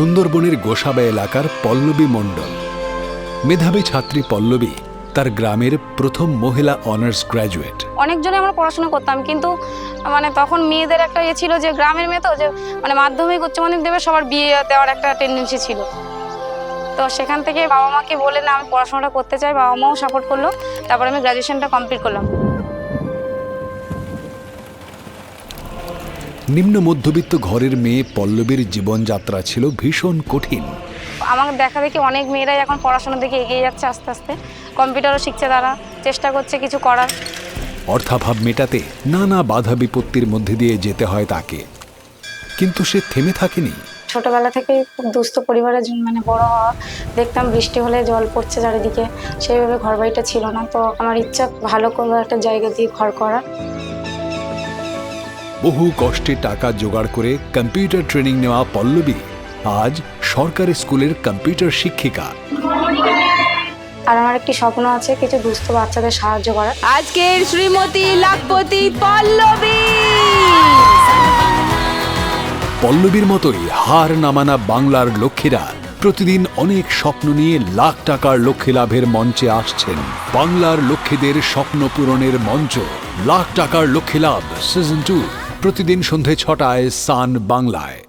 সুন্দরবনের গোসাবা এলাকার পল্লবী মণ্ডল। মেধাবী ছাত্রী পল্লবী তার গ্রামের প্রথম মহিলা অনার্স গ্র্যাজুয়েট অনেকজনে আমরা পড়াশোনা করতাম, কিন্তু মানে তখন মেয়েদের একটা ইয়ে ছিল যে গ্রামের মেয়ে তো, যে মানে মাধ্যমিক, উচ্চ মাধ্যমিক দেবে, সবার বিয়ে দেওয়ার একটা টেন্ডেন্সি ছিল। তো সেখান থেকে বাবা মাকে বলে, না, আমি পড়াশোনাটা করতে চাই। বাবা মাও সাপোর্ট করল, তারপর আমি গ্র্যাজুয়েশনটা কমপ্লিট করলাম। নিম্ন মধ্যবিত্ত ঘরের মেয়ে পল্লবীর জীবনযাত্রা ছিল ভীষণ কঠিন। আমার দেখা দেখি অনেক মেয়েরাই এখন পড়াশোনার দিকে এগিয়ে যাচ্ছে আস্তে আস্তে। কম্পিউটারও শিখছে তারা চেষ্টা করছে কিছু করার। অর্থাভাব মেটাতে নানা বাধা বিপত্তির মধ্যে দিয়ে যেতে হয় তাকে। কিন্তু সে থেমে থাকেনি। ছোটবেলা থেকে খুব দুস্থ পরিবারের জন্য মানে বড় হওয়া দেখতাম বৃষ্টি হলে জল পড়ছে চারিদিকে সেইভাবে ঘর বাড়িটা ছিল না। তো আমার ইচ্ছা ভালো কোনো একটা জায়গা দিয়ে ঘর করা। বহু কষ্টে টাকা জোগাড় করে কম্পিউটার ট্রেনিং নেওয়া পল্লবী আজ সরকারি স্কুলের কম্পিউটার শিক্ষিকা। আর আমার একটি স্বপ্ন আছে কিছু দুস্থ বাচ্চাদের সাহায্য করার। আজকের শ্রীমতী লাখপতি পল্লবী! পল্লবীর মতোই হার নামানা বাংলার লক্ষ্মীরা প্রতিদিন অনেক স্বপ্ন নিয়ে লাখ টাকার লক্ষ্মী লাভের মঞ্চে আসছেন। বাংলার লক্ষ্মীদের স্বপ্ন পূরণের মঞ্চ লাখ টাকার লক্ষ্মী লাভ সিজন টু প্রতিদিন সন্ধে ছটায় সান বাংলায়।